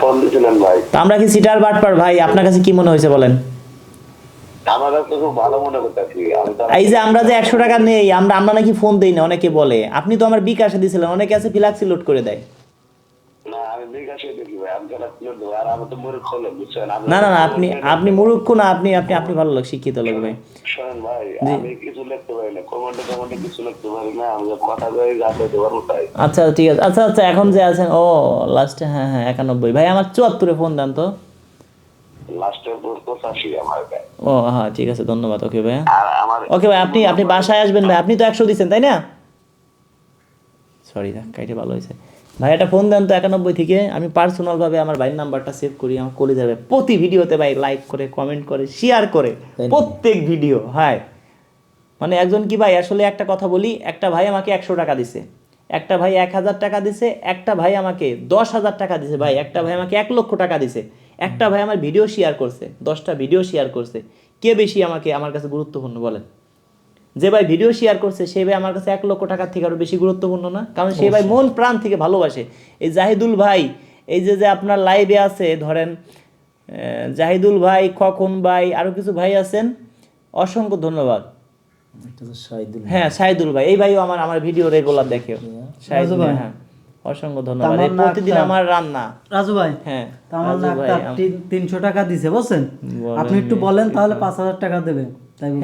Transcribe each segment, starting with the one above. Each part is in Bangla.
ফোন দিয়েছিলেন ভাই। আমরা কি সিটার বাটপার ভাই? আপনার কাছে কি মনে হয়েছে বলেন? আমার কাছে খুব ভালো মনে করতেছি। এই যে আমরা যে একশো টাকা নেই আমরা আমরা নাকি ফোন দেই না অনেকে বলে। আপনি তো আমার বিকাশে দিয়েছিলেন অনেকে আছে ফিলাক্সি লোড করে দেয়। না না আপনি আপনি মুরুক্ষ না আপনি আপনি আপনি ভালো লোক শিক্ষিত লোক ভাই। শোনেন ভাই আমি কিছু লিখতে পারি না কমেন্টে কমেন্টে কিছু লিখতে পারি না আমি কথা কয়ে গাছে দেওয়ার তাই আচ্ছা ঠিক আছে। আচ্ছা আচ্ছা এখন যে আছেন ও লাস্টে হ্যাঁ হ্যাঁ একানব্বই। ভাই আমার চুয়াত্তরে ফোন দেন তো। লাস্টের পর পঁচাশি আমার ভাই। ও হ্যাঁ ঠিক আছে ধন্যবাদ ওকে ভাই। ওকে ভাই আপনি আপনি বাসায় আসবেন ভাই আপনি তো একশো দিচ্ছেন তাই না? সরি কাইটে ভালো হয়েছে। ভাই একটা ফোন দেন তো একানব্বই থেকে। আমি পার্সোনালভাবে আমার ভাইয়ের নাম্বারটা সেভ করি আমার কলে যাবে প্রতি ভিডিওতে ভাই লাইক করে কমেন্ট করে শেয়ার করে। প্রত্যেক ভিডিও হ্যাঁ মানে একজন কি ভাই আসলে একটা কথা বলি একটা ভাই আমাকে একশো টাকা দিছে। একটা ভাই এক হাজার টাকা দিছে একটা ভাই আমাকে দশ হাজার টাকা দিছে ভাই। একটা ভাই আমাকে এক লক্ষ টাকা দিছে। একটা ভাই আমার ভিডিও শেয়ার করছে দশটা ভিডিও শেয়ার করছে। কে বেশি আমাকে আমার কাছে গুরুত্বপূর্ণ বলেন? যে ভাই ভিডিও শেয়ার করছে সে ভাই আমার কাছে এক লক্ষ টাকার থেকে আরও বেশি গুরুত্বপূর্ণ না? কারণ সে ভাই মন প্রাণ থেকে ভালোবাসে। এই জাহিদুল ভাই এই যে যে আপনার লাইভে আছে ধরেন জাহিদুল ভাই খকন ভাই আরও কিছু ভাই আছেন অসংখ্য ধন্যবাদ। হ্যাঁ সাইদুল ভাই এই ভাইও আমার আমার ভিডিও রেগুলার দেখে সাইদুল ভাই হ্যাঁ অসংখ্য ধন্যবাদ। প্রতিদিন আমার রান্না। রাজু ভাই হ্যাঁ তিনশো টাকা দিছে বুঝছেন আপনি একটু বলেন তাহলে পাঁচ হাজার টাকা দেবে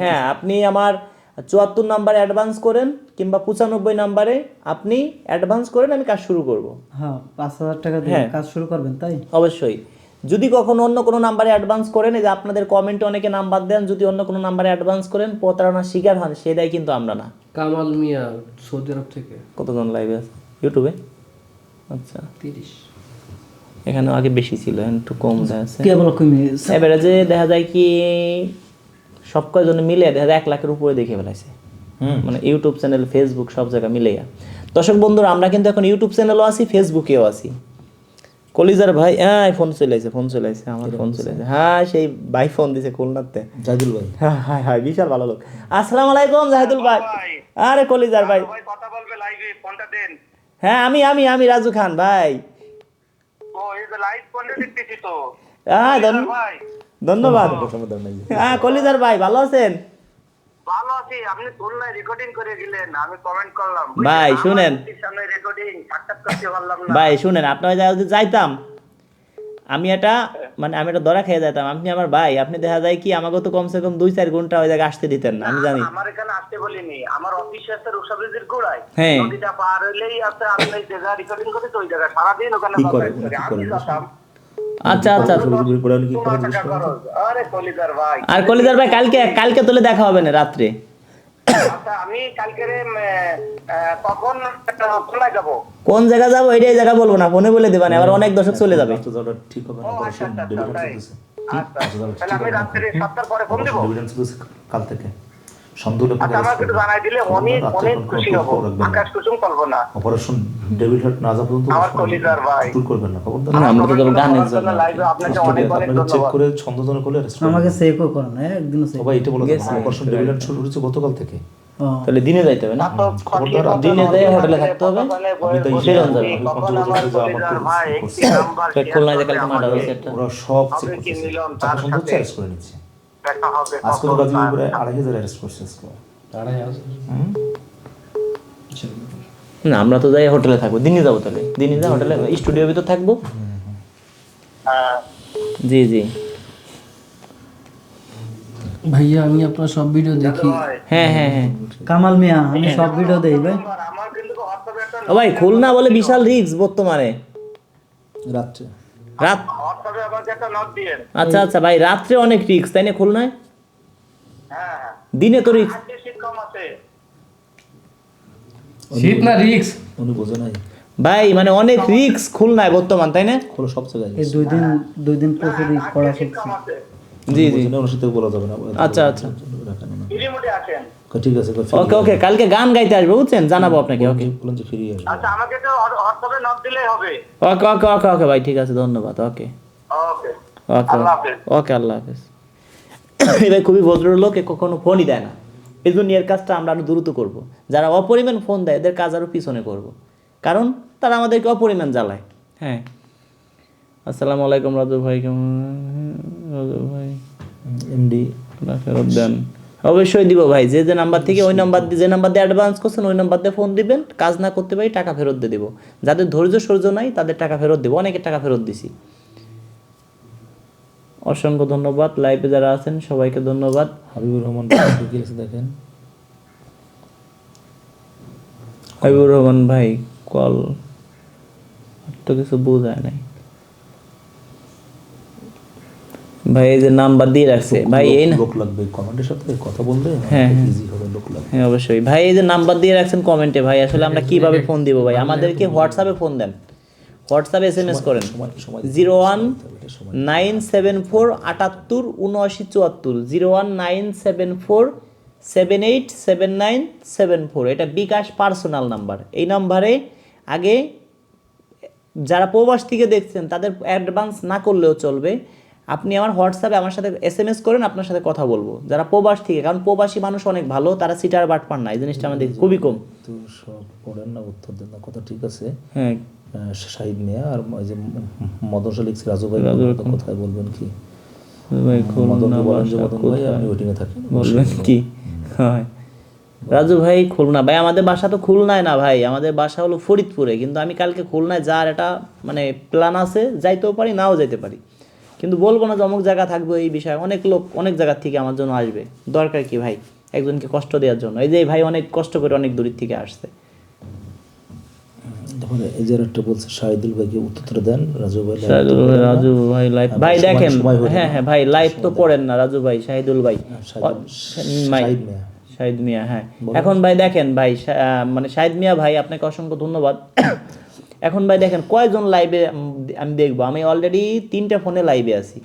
হ্যাঁ আপনি আমার চুয়াত্তর নাম্বারে অ্যাডভান্স করেন কিংবা পঁচানব্বই নাম্বারে আপনি অ্যাডভান্স করেন আমি কাজ শুরু করব। হ্যাঁ পাঁচ হাজার টাকা দিয়ে হ্যাঁ। কাজ শুরু করবেন তাই? অবশ্যই। যদি কখনো অন্য কোনো নাম্বারে অ্যাডভান্স করেন এই যে আপনাদের কমেন্টে অনেকে নাম্বার দেন যদি অন্য কোনো নাম্বারে অ্যাডভান্স করেন প্রতারণার শিকার হন সে দেয় কিন্তু আমরা না। কামাল মিয়া সৌদি আরব থেকে। কতজন লাইভে আছে ইউটিউবে আচ্ছা। তিরিশ। এখানে আগে বেশি ছিল একটু কম এবারে যে দেখা যায় কি সব কয়জনে মিলে দেখা যায় এক লাখের উপরে দেখে ফেলাইছে। মানে ইউটিউব চ্যানেল ফেসবুক সব জায়গা মিলে দর্শক বন্ধুরা আমরা কিন্তু এখন ইউটিউব চ্যানেলও আছি ফেসবুকেও আছি। কলিজার ভাই হ্যাঁ ফোন চলে আসে ফোন চলে আসে আমার ফোন চলে আসে হ্যাঁ সেই ভাই ফোন দিছে খুলনাতে। জাহিদুল ভাই। হ্যাঁ হ্যাঁ হ্যাঁ বিশাল ভালো লোক। আসসালামু আলাইকুম জাহিদুল ভাই। আরে কলিজার ভাই। ভাই কথা বলবে লাইভে ফোনটা দেন। হ্যাঁ আমি আমি আমি রাজু খান ভাই। ও এই যে লাইভ ফোনটা দেখতেছি তো। হ্যাঁ ভাই। ধন্যবাদ। হ্যাঁ কলিজার ভাই ভালো আছেন? ভালো আছি। আপনি তুলনায় রেকর্ডিং করে দিলেন? আমি কমেন্ট করলাম। ভাই, শুনেন। রেকর্ডিং সাক্ষাৎ করতে পারলাম না। ভাই শুনেন আপনার যদি যাইতাম আমি এটা মানে আমি এটা ধরা খেয়ে যেতাম আপনি আমার ভাই আপনি দেখা যায় কি আমাকে তো কমসে কম দুই চার ঘণ্টা ওই জায়গায় আসতে দিতেন না আমি জানি। আমার এখানে আসতে বলিনি। আমার অফিসে আছে রুসাবিজির গোড়ায়। হ্যাঁ। নদীটা পার হইলেই আছে আমি এই জায়গা রেকর্ডিং করি তো ওই জায়গায় সারাদিন ওখানে কি করে? আমি যেতাম। আচ্ছা আচ্ছা। আরে কলিদার ভাই। আর কলিজার ভাই কালকে কালকে তোলে দেখা হবে না রাত্রে? আচ্ছা আমি কালকে কখন খোলা যাব? কোন জায়গা যাব? এটাই জায়গা বলব না ফোনে বলে দেবেন আবার অনেক দর্শক চলে যাবে। ঠিক হবে না আচ্ছা, আচ্ছা, আমি রাত্রে সাতটার পরে ফোন দেবো? কাল থেকে। অপারেশন ডেবিট হার্ট না। যাওয়া পর্যন্ত আমার কলিজার ভাই। টুর করবেন না আমরা তো যাব গানের জন্য লাইভে আপনাকে অনেক অনেক চেক করে ছন্দজনক হলে আমাকে সেভও করো না একদিনও এটা বলে অপারেশন ডেবিট হার্ট শুরু হচ্ছে গতকাল থেকে। তাহলে দিনে যাইতে হবে না? খবরদার দিনে যেয়ে হোটেলে থাকতে হবে। যে কালকে মার্ডার হয়েছে। একটা ওরা সব চেক করে নিচ্ছে। দেখা হবে আজকে তো কখন গাজী প্রায় আড়াই হাজার অ্যারেস্ট করছে আজকে? আড়াই হাজার? হুম? না আমরা তো যাই হোটেলে থাকব। দিনে যাব তাহলে। দিনে যা হোটেলে স্টুডিওর ভিতর থাকব। হ্যাঁ। জি জি। ভাইয়া আমি আপনার সব ভিডিও দেখি। হ্যাঁ হ্যাঁ হ্যাঁ। কামাল মিয়া আমি সব ভিডিও দেই ভাই। আমার- আমার কিন্তু হোয়াটসঅ্যাপে একটা ও ভাই খুলনা বলে বিশাল রিস্ক বর্তমানে। রাত্রে। রাত হোয়াটসঅ্যাপে আমাকে একটা নোট দিয়েন আচ্ছা আচ্ছা ভাই রাত্রে অনেক রিস্ক তাই না খুলনায়? হ্যাঁ হ্যাঁ। দিনে তো রিস্ক আজকে শীত কম আছে। শীত না রিক্স উনি বোঝে নাই। ভাই মানে অনেক রিস্ক খুলনায় বর্তমান তাই না? খোলো সব জায়গায় এই দুই দিন দুই দিন প্রচুরই পড়া শীত করছে জি জি। ওনার সাথে বলা যাবে না। আচ্ছা, আচ্ছা। ঠিক আছে ওকে ওকে কালকে গান গাইতে আসবে বুঝছেন? জানাব আপনাকে ওকে। বলুন যে আচ্ছা আমাকে তো হোয়াটসঅ্যাপে নোট দিলেই হবে। ওকে ওকে ওকে ওকে ভাই ঠিক আছে ধন্যবাদ ওকে। ওকে ওকে আল্লাহ হাফেজ। খুবই ভদ্রলোক এ কখনো ফোনই দেয় না। এই জন্য এর কাজটা আমরা আরও দ্রুত করব। যারা অপরিমাণ ফোন দেয় এদের কাজ আরও পিছনে করব। কারণ তারা আমাদেরকে অপরিমাণ জ্বালায়। হ্যাঁ। আসসালামু আলাইকুম রাজু ভাই কেমন? রাজু ভাই। এমডি ফেরত দেন। অবশ্যই দিব ভাই যে যে নাম্বার থেকে ওই নাম্বার দিয়ে যে নাম্বার দিয়ে অ্যাডভান্স করছেন ওই নাম্বার দিয়ে ফোন দিবেন। কাজ না করতে পারি টাকা ফেরত দিয়ে দিব। যাদের ধৈর্য সহ্য নাই তাদের টাকা ফেরত দেবো। অনেকের টাকা ফেরত দিছি। অসংখ্য ধন্যবাদ। লাইভে যারা আছেন সবাইকে ধন্যবাদ। হাবিবুর রহমান দেখেন? হাবিবুর রহমান ভাই কল তো কিছু বোঝায় নাই। ভাই এই যে নাম্বার দিয়ে রাখছে। ভাই এই লোক লাগবে কমেন্টের সাথে কথা বললে হ্যাঁ, ইজি হবে লোক লাগবে। হ্যাঁ অবশ্যই। ভাই এই যে নাম্বার দিয়ে রাখছেন কমেন্টে ভাই আসলে আমরা কীভাবে ফোন দিব ভাই? আমাদেরকে হোয়াটসঅ্যাপে ফোন দেন। হোয়াটসঅ্যাপে এস এম এস করেন zero one nine seven four আটাত্তর উনআশি চুয়াত্তর। Zero one nine seven four seven eight seven nine seven four. এটা বিকাশ পার্সোনাল নাম্বার। এই নাম্বারে আগে যারা প্রবাস থেকে দেখছেন তাদের অ্যাডভান্স না করলেও চলবে। আপনি আমার হোয়াটসঅ্যাপে আমার সাথে এস এম এস করেন আপনার সাথে কথা বলব। যারা প্রবাস থেকে কারণ প্রবাসী মানুষ অনেক ভালো তারা সিটার বাট পান না। এই জিনিসটা আমাদের খুবই কম। তো সব পড়েন না উত্তর দেন না কথা ঠিক আছে। হ্যাঁ। শাহিদ মিয়া আর ওই যে মদন লিখছে রাজু ভাই কোথায় বলবেন কি? বলবেন হয়। রাজু ভাই খুলনা। ভাই আমাদের বাসা তো খুলনায় না ভাই আমাদের বাসা হলো ফরিদপুরে কিন্তু আমি কালকে খুলনায় যাওয়ার একটা মানে প্ল্যান আছে যাইতেও পারি নাও যাইতে পারি। কিন্তু বলব না যে অমুক জায়গা থাকবে এই বিষয়ে অনেক লোক অনেক জায়গা থেকে আমার জন্য আসবে। দরকার কি ভাই? একজনকে কষ্ট দেওয়ার জন্য। এই যে ভাই অনেক কষ্ট করে অনেক দূরের থেকে আসছে। একটা বলছে শাহিদুল ভাইকে উত্তরটা দেন রাজু ভাই শাহিদুল ভাই রাজু ভাই লাইভ ভাই দেখেন হ্যাঁ হ্যাঁ ভাই লাইভ তো পড়েন না রাজু ভাই শাহিদুল ও, ভাই। শাহিদ মিয়া। শাহিদ মিয়া হ্যাঁ। এখন ভাই দেখেন ভাই মানে শাহিদ মিয়া ভাই আপনাকে অসংখ্য ধন্যবাদ। এখন ভাই দেখেন কয়জন লাইভে আমি দেখব? আমি অলরেডি তিনটা ফোনে লাইভে আছি।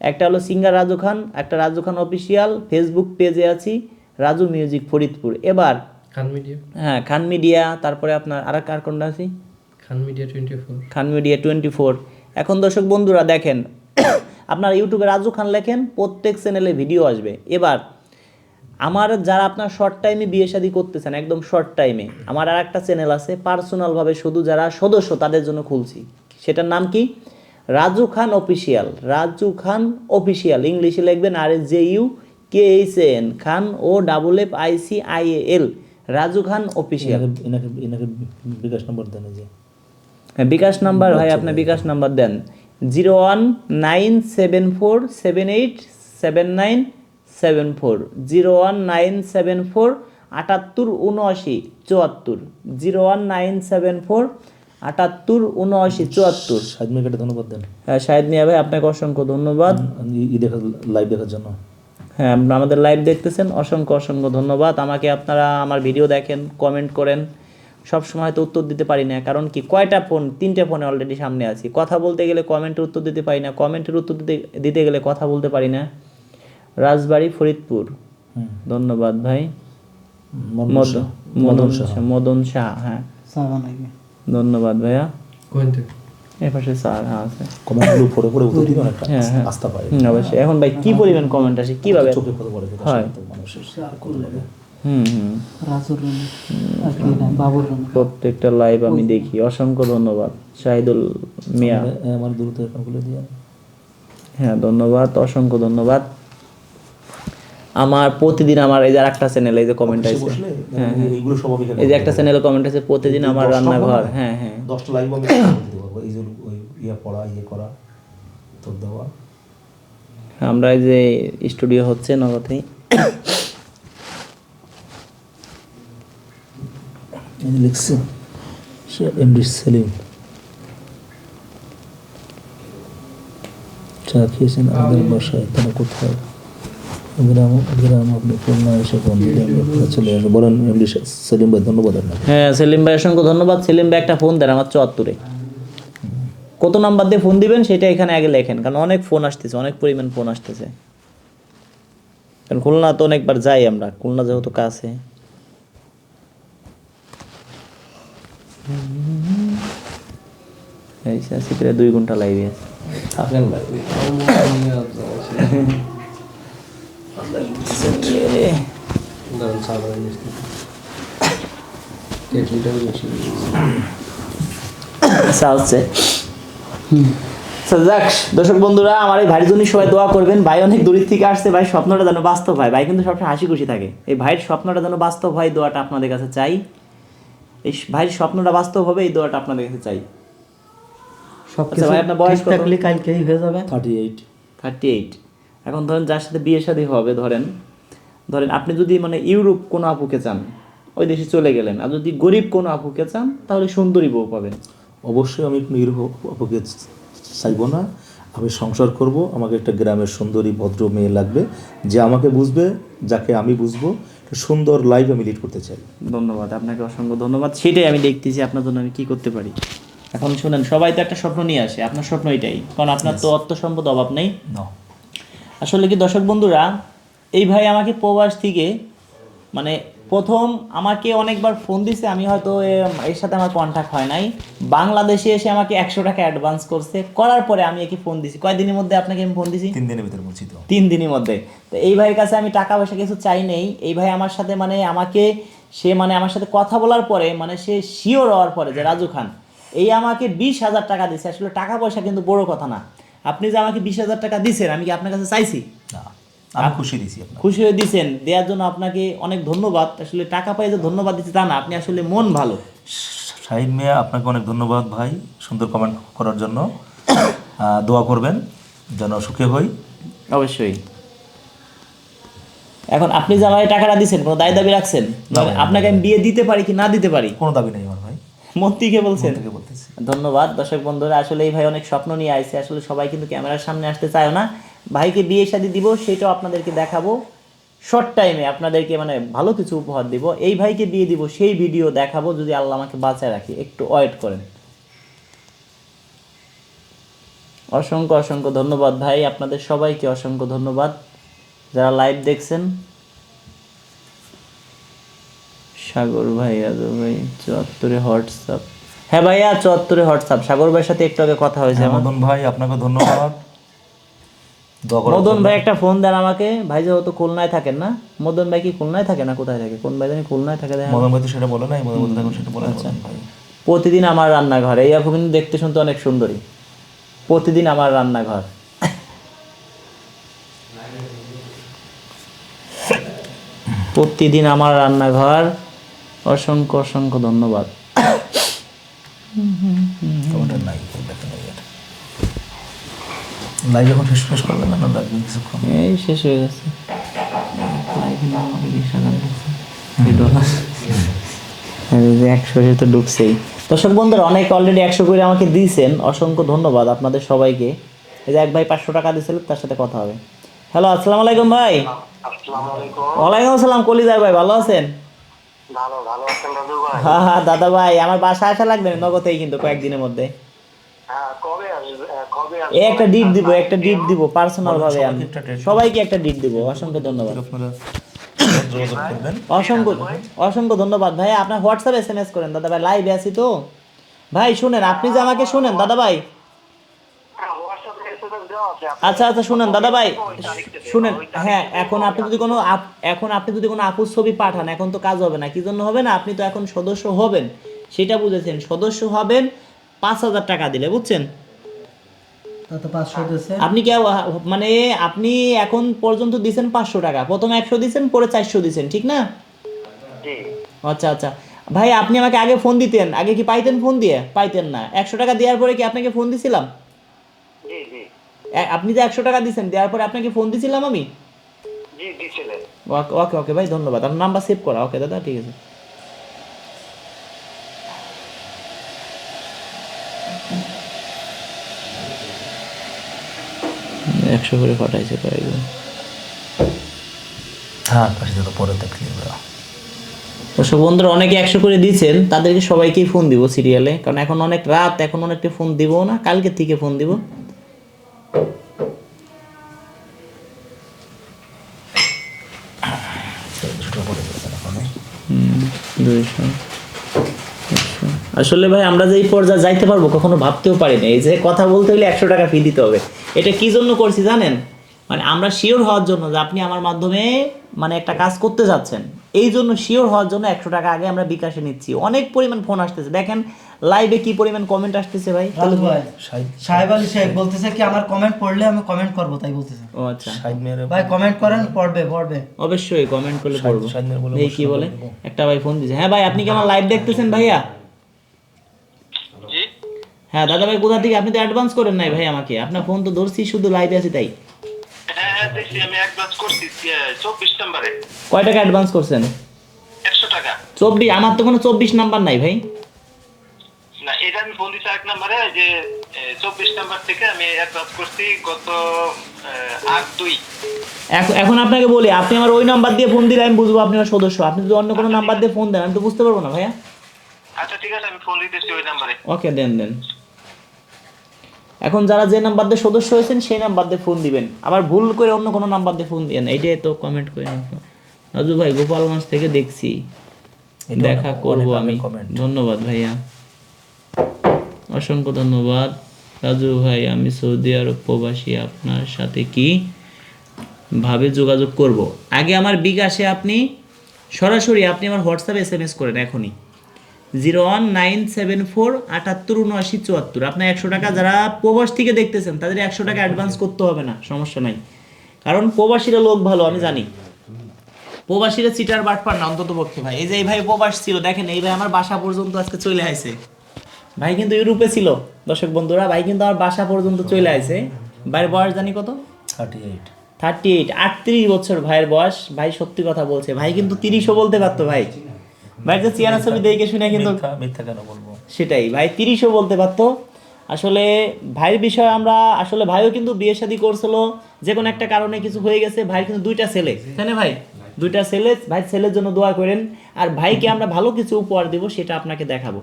একটা হলো সিঙ্গার রাজু খান একটা রাজু খান অফিসিয়াল ফেসবুক পেজে আছি রাজু মিউজিক ফরিদপুর। এবার খান মিডিয়া? হ্যাঁ খান মিডিয়া তারপরে আপনার আর কার কোনটা আছি? Khan media twenty four. Khan media twenty four. এখন দর্শক বন্ধুরা দেখেন আপনার ইউটিউবে রাজু খান লেখেন প্রত্যেক চ্যানেলে ভিডিও আসবে। এবার আমার যারা আপনার শর্ট টাইমে বিয়ে শাদী করতেছেন একদম শর্ট টাইমে আমার আর একটা চ্যানেল আছে পার্সোনালভাবে শুধু যারা সদস্য তাদের জন্য খুলছি। সেটার নাম কি? রাজু খান অফিসিয়াল রাজু খান অফিসিয়াল ইংলিশে লিখবেন R S J U K H N Khan O double F I C I L Raju Khan official এনাকে বিকাশ নম্বর দেন যে। হ্যাঁ বিকাশ নাম্বার ভাই আপনি বিকাশ নাম্বার দেন। Zero one nine seven four seven eight seven nine seven four. Zero one nine seven four আটাত্তর উনআশি চুয়াত্তর। Zero one nine seven four আটাত্তর উনআশি চুয়াত্তর। শাহিদ মিয়াকে ধন্যবাদ দেন। হ্যাঁ শাহেদ মিয়া ভাই আপনাকে অসংখ্য ধন্যবাদ। লাইভ দেখার জন্য। হ্যাঁ আমাদের লাইভ দেখতেছেন অসংখ্য অসংখ্য ধন্যবাদ। আমাকে আপনারা আমার ভিডিও দেখেন কমেন্ট করেন। সব সময় তো উত্তর দিতে পারি না কারণ কি কয়টা ফোন তিনটে ফোনে অলরেডি সামনে আছি। কথা বলতে গেলে কমেন্টের উত্তর দিতে পারি না কমেন্টের উত্তর দিতে দিতে গেলে কথা বলতে পারি না। রাজবাড়ি ফরিদপুর। হুম। ধন্যবাদ ভাই। মদন মদন শাহ। মদন শাহ হ্যাঁ। ধন্যবাদ ভাইয়া। কোয়েন থেকে এ পাশে স্যার হ্যাঁ আছে। কমেন্টগুলো পড়ে পড়ে হ্যাঁ, হ্যাঁ। আস্থা পায়। অবশ্যই। এখন ভাই কি পরিমাণ কমেন্ট আসে কীভাবে চোখে কথা পড়ে যেটা হয়। মানুষের। হুম হুম। প্রত্যেকটা লাইভ আমি দেখি। অসংখ্য ধন্যবাদ। শাহিদুল মিয়া। আমার দ্রুত অ্যাকাউন্টগুলো দিয়ে হ্যাঁ ধন্যবাদ অসংখ্য ধন্যবাদ। আমার প্রতিদিন আমার এই যে একটা চ্যানেল এই যে কমেন্ট আছে বসলে? এইগুলো সব আমি এই যে একটা চ্যানেলে কমেন্ট আছে প্রতিদিন আমার রান্নাঘর? হ্যাঁ হ্যাঁ। দশটা লাইভ আমি দিতে পারব এই যে ওই ইয়ে পড়া ইয়ে করা তোর দেওয়া। আমরা যে স্টুডিও হচ্ছে লিখছে এমডি সেলিম। চা খেয়েছেন আমাদের বাসায় তারা কোথায়? গ্রাম গ্রাম আপনি খুলনা এসে বন্ধু চলে আসবে। বলেন এমডি সেলিম ভাই ধন্যবাদ আপনাকে। হ্যাঁ সেলিম ভাই অসংখ্য ধন্যবাদ। সেলিম ভাই একটা ফোন দেন আমার চুয়াত্তরে। কত নাম্বার দিয়ে ফোন দিবেন সেটা এখানে আগে লেখেন কারণ অনেক ফোন আসতেছে অনেক পরিমাণ ফোন আসতেছে। কারণ খুলনা তো অনেকবার যাই আমরা খুলনা যেহেতু কাছে। এই দুই ঘণ্টা লাইভে আছে। থাকেন ভাই। দাঁড়ান যাক দর্শক বন্ধুরা আমার এই ভাইয়ের জন্য সবাই দোয়া করবেন। ভাই অনেক দূরের থেকে আসছে ভাই স্বপ্নটা যেন বাস্তব হয়। ভাই কিন্তু সবসময় হাসি খুশি থাকে। এই ভাইয়ের স্বপ্নটা যেন বাস্তব হয় দোয়াটা আপনাদের কাছে চাই। এই ভাইয়ের স্বপ্নটা বাস্তব হবে এই দোয়াটা আপনাদের কাছে চাই। আচ্ছা ভাই, আপনার বয়স কত? কালকেই হয়ে যাবে। Thirty eight. Thirty eight. এখন ধরেন যার সাথে বিয়ে শাদী হবে ধরেন ধরেন আপনি যদি মানে ইউরোপ কোনো আপুকে চান ওই দেশে চলে গেলেন আর যদি গরিব কোনো আপুকে চান তাহলে সুন্দরী বউ পাবেন। অবশ্যই আমি কোনো ইউরোপ আপুকে চাইব না। আমি সংসার করব আমাকে একটা গ্রামের সুন্দরী ভদ্র মেয়ে লাগবে যে আমাকে বুঝবে যাকে আমি বুঝব একটা সুন্দর লাইফ আমি লিড করতে চাই। ধন্যবাদ আপনাকে অসংখ্য ধন্যবাদ। সেটাই আমি দেখতেছি আপনার জন্য আমি কী করতে পারি? এখন শুনেন সবাই তো একটা স্বপ্ন নিয়ে আসে আপনার স্বপ্ন এটাই কারণ আপনার তো অর্থ সম্পদ অভাব নেই। না আসলে কি দর্শক বন্ধুরা এই ভাই আমাকে প্রবাস থেকে মানে প্রথম আমাকে অনেকবার ফোন দিছে আমি হয়তো এর সাথে আমার কন্ট্যাক্ট হয় নাই। বাংলাদেশে এসে আমাকে একশো টাকা অ্যাডভান্স করছে। করার পরে আমি একে ফোন দিছি। কয়দিনের মধ্যে আপনাকে আমি ফোন দিছি? তিন দিনের ভিতরে বলছি তো। তিন দিনের মধ্যে। তো এই ভাইয়ের কাছে আমি টাকা পয়সা কিছু চাই নেই। এই ভাই আমার সাথে মানে আমাকে সে মানে আমার সাথে কথা বলার পরে মানে সে শিওর হওয়ার পরে যে রাজু খান এই আমাকে বিশ হাজার টাকা দিছে। আসলে টাকা পয়সা কিন্তু বড় কথা না। আপনি যে আমাকে বিশ হাজার টাকা দিছেন আমি কি আপনার কাছে চাইছি? আমি খুশি দিছি খুশি হয়ে দিছেন দেওয়ার জন্য আপনাকে অনেক ধন্যবাদ। আসলে টাকা পাই যে ধন্যবাদ দিচ্ছি তা না আপনি আসলে মন ভালো। শাহিন মিয়া আপনাকে অনেক ধন্যবাদ ভাই সুন্দর কমেন্ট করার জন্য। দোয়া করবেন যেন সুখে হই। অবশ্যই। এখন আপনি যে আমাকে টাকাটা দিচ্ছেন কোনো দায় দাবি রাখছেন? আপনাকে আমি বিয়ে দিতে পারি কি না দিতে পারি? কোনো দাবি নেই আমার। ভাই মন বলছেন ধন্যবাদ। দর্শক বন্ধুরা, আসলে এই ভাই অনেক স্বপ্ন নিয়ে আইছে। আসলে সবাই কিন্তু ক্যামেরার সামনে আসতে চায় না। ভাইকে বিয়ে শাদী দিব, সেটাও আপনাদেরকে দেখাবো। শর্ট টাইমে আপনাদেরকে মানে ভালো কিছু উপহার দিব। এই ভাইকে বিয়ে দিব, সেই ভিডিও দেখাবো। যদি আল্লাহ আমাকে বাঁচায় রাখি, একটু ওয়েট করেন। অসংখ্য অসংখ্য ধন্যবাদ ভাই। আপনাদের সবাইকে অসংখ্য ধন্যবাদ। যারা লাইভ দেখছেন সাগর ভাই আদর ভাই চুয়াত্তরে হোয়াটসঅ্যাপ। হ্যাঁ ভাইয়া চত্বরে হোয়াটসঅ্যাপ। সাগর ভাইয়ের সাথে একটু আগে কথা হয়েছে মদন ভাই আপনাকে ধন্যবাদ। মদন ভাই একটা ফোন দেন আমাকে। ভাই যেহেতু খুলনায় থাকেন না মদন ভাই কি খুলনায় থাকে না কোথায় থাকে? কোন ভাই জানি খুলনায় থাকে দেখেন। মদন ভাই তো সেটা বলে নাই মদন ভাই তো সেটা বলে আচ্ছা। প্রতিদিন আমার রান্নাঘর এই আপু কিন্তু দেখতে শুনতে অনেক সুন্দরী। প্রতিদিন আমার রান্নাঘর। প্রতিদিন আমার রান্নাঘর। অসংখ্য অসংখ্য ধন্যবাদ। ওটা নাই নাই এটা শেষ শেষ করবেন না লাগবে কিছুক্ষণ এই শেষ হয়ে গেছে। একশো সে তো ঢুকছেই। দর্শক বন্ধুরা অনেক অলরেডি একশো করে আমাকে দিয়েছেন। অসংখ্য ধন্যবাদ আপনাদের সবাইকে। এই যে এক ভাই পাঁচশো টাকা দিয়েছিল তার সাথে কথা হবে। হ্যালো আসসালামু আলাইকুম ভাই। ওয়ালাইকুম আসসালাম কলিজার ভাই ভালো আছেন? দাদা ভাই? আমার বাসা আসা লাগবে না? নগদেই কিন্তু কয়েকদিনের মধ্যে। হ্যাঁ এ একটা ডিট দিব একটা ডিট দিব পার্সোনাল ভাবে আমি। সবাইকে একটা ডিট দিব অসংখ্য ধন্যবাদ। আপনারা যোগাযোগ করবেন অসংখ্য অসংখ্য ধন্যবাদ। ভাই আপনার হোয়াটসঅ্যাপ এস এম এস করেন। দাদা ভাই লাইভে আছি তো। ভাই শুনেন আপনি যে আমাকে শুনেন দাদা ভাই হ্যাঁ, হোয়াটসঅ্যাপে SMS দেওয়া আছে। আপনি- আচ্ছা আচ্ছা শুনেন দাদা ভাই শুনেন হ্যাঁ এখন আপনি যদি কোনো আপ- এখন আপনি যদি কোনো আপুর ছবি পাঠান এখন তো কাজ হবে না কি জন্য হবে না? আপনি তো এখন সদস্য হবেন সেটা বুঝেছেন সদস্য হবেন পাঁচ হাজার টাকা দিলে বুঝছেন? আপনি কি মানে আপনি এখন পর্যন্ত দিছেন পাঁচশো টাকা প্রথম একশো দিছেন পরে চারশো দিছেন ঠিক না? আচ্ছা আচ্ছা ভাই আপনি আমাকে আগে ফোন দিতেন আগে কি পাইতেন ফোন দিয়ে? পাইতেন না একশো টাকা দেওয়ার পরে কি আপনাকে ফোন দিছিলাম? জি জি। এ- আপনি তো একশো টাকা দিছেন দেওয়ার পরে আপনাকে ফোন দিছিলাম আমি? ওকে ওকে ওকে ভাই ধন্যবাদ। আপনার নাম্বার সেভ করা ওকে দাদা ঠিক আছে। একশো করে পাঠাইছে কয়েকজন হ্যাঁ কাছে তো পরে দেখলে দর্শক বন্ধুরা অনেকে একশো করে দিয়েছেন তাদেরকে সবাইকেই ফোন দিব সিরিয়ালে কারণ এখন অনেক রাত এখন অনেকটা ফোন দিব না কালকে থেকে ফোন দিব। আসলে ভাই আমরা যে এই পর্যায়ে যাইতে পারব কখনো ভাবতেও পারি না এই যে কথা বলতে হলে একশো টাকা ফি দিতে হবে। এটা কি জন্য করছি জানেন? মানে আমরা শিওর হওয়ার জন্য যে আপনি আমার মাধ্যমে মানে একটা কাজ করতে যাচ্ছেন। এই জন্য শিওর হওয়ার জন্য একশো টাকা আগে আমরা বিকাশে নিচ্ছি। অনেক পরিমাণ ফোন আসতেছে। দেখেন লাইভে কি পরিমাণ কমেন্ট আসতেছে ভাই? সাহেব। সাহেব আলী সাহেব বলতেছে কি আমার কমেন্ট পড়লে আমি কমেন্ট করব। তাই বলতেছে। ও আচ্ছা। সাহেব মেয়ের ভাই কমেন্ট করেন পড়বে পড়বে। অবশ্যই কমেন্ট করলে পড়ব। এই কি বলে? একটা ভাই ফোন দিছে। হ্যাঁ ভাই আপনি কি আমার লাইভ দেখতেছেন ভাইয়া? হ্যাঁ দাদা ভাই কোথা থেকে? আপনি তো অ্যাডভান্স করেন নাই ভাই আমাকে। আপনার ফোন তো ধরছি শুধু লাইভে আছি তাই। হ্যাঁ হ্যাঁ দেখছি আমি অ্যাডভান্স করছি চব্বিশ নম্বরে। কয় টাকা অ্যাডভান্স করছেন? টাকা। চব্বিশ আমার তো কোনো চব্বিশ নাম্বার নাই ভাই। না এটা আমি ফোন দিচ্ছি এক নম্বরে যে চব্বিশ নাম্বার থেকে আমি অ্যাডভান্স করছি গত আট দুই। এখন এখন আপনাকে বলি আপনি আমার ওই নাম্বার দিয়ে ফোন দিলে আমি বুঝব আপনি আমার সদস্য। আপনি যদি অন্য কোনো নাম্বার দিয়ে ফোন দেন আমি তো বুঝতে পারব না ভাইয়া। আচ্ছা ঠিক আছে আমি ফোন দিতেছি ওই নাম্বারে। ওকে দেন দেন। এখন যারা যে নাম্বার দিয়ে সদস্য হয়েছেন সেই নাম্বার দিয়ে ফোন দিবেন। আবার ভুল করে অন্য কোনো নাম্বার দিয়ে ফোন দিয়েন। এইটাই তো কমেন্ট করে রাজু ভাই গোপালগঞ্জ থেকে দেখছি। দেখা করব আমি। ধন্যবাদ ভাইয়া। অসংখ্য ধন্যবাদ। রাজু ভাই আমি সৌদি আরব প্রবাসী আপনার সাথে কি ভাবে যোগাযোগ করব? আগে আমার বিকাশে আপনি সরাসরি আপনি আমার হোয়াটসঅ্যাপে এস এম এস করেন এখনই। Zero one nine seven four আটাত্তর উনআশি চুয়াত্তর। আপনার একশো টাকা যারা প্রবাস থেকে দেখতেছেন তাদের একশো টাকা অ্যাডভান্স করতে হবে না সমস্যা নাই। কারণ প্রবাসীরা লোক ভালো আমি জানি। প্রবাসীরা চিটার বাটপার না অন্তত পক্ষে ভাই। এই যে এই ভাই প্রবাস ছিল দেখেন এই ভাই আমার বাসা পর্যন্ত আজকে চলে আসে ভাই কিন্তু ইউরোপে ছিল দর্শক বন্ধুরা ভাই কিন্তু আমার বাসা পর্যন্ত চলে আসে ভাইয়ের বয়স জানি কত? Thirty eight. থার্টি এইট আটত্রিশ বছর ভাইয়ের বয়স। ভাই সত্যি কথা বলছে ভাই কিন্তু তিরিশও বলতে পারতো ভাই। ভাই চেয়ারা ছবি দেখে শুনে কিন্তু মিথ্যা মিথ্যা কেন বলব? সেটাই ভাই তিরিশও বলতে পারতো। আসলে ভাইয়ের বিষয়ে আমরা আসলে ভাইও কিন্তু বিয়ে শাদী করছিল যে কোনো একটা কারণে কিছু হয়ে গেছে ভাই কিন্তু দুইটা ছেলে। তাই না ভাই? দুইটা ছেলে ভাই ছেলের জন্য দোয়া করেন। আর ভাইকে আমরা ভালো কিছু উপহার দেব সেটা আপনাকে দেখাবো।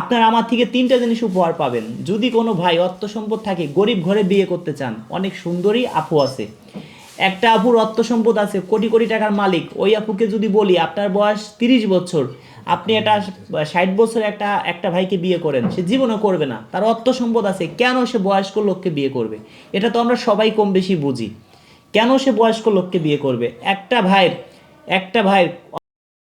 আপনার আমার থেকে তিনটা জিনিস উপহার পাবেন। যদি কোনো ভাই অর্থ সম্পদ থাকে গরিব ঘরে বিয়ে করতে চান অনেক সুন্দরী আপু আছে। একটা আপুর অর্থ সম্পদ আছে, কোটি কোটি টাকার মালিক। ওই আপুকে যদি বলি, আপনার বয়স তিরিশ বছর, আপনি একটা ষাট বছর একটা একটা ভাইকে বিয়ে করেন, সে জীবনে করবে না। তার অর্থ সম্পদ আছে, কেন সে বয়স্ক লোককে বিয়ে করবে? এটা তো আমরা সবাই কম বেশি বুঝি। কেন সে বয়স্ক লোককে বিয়ে করবে? একটা ভাইয়ের একটা ভাইয়ের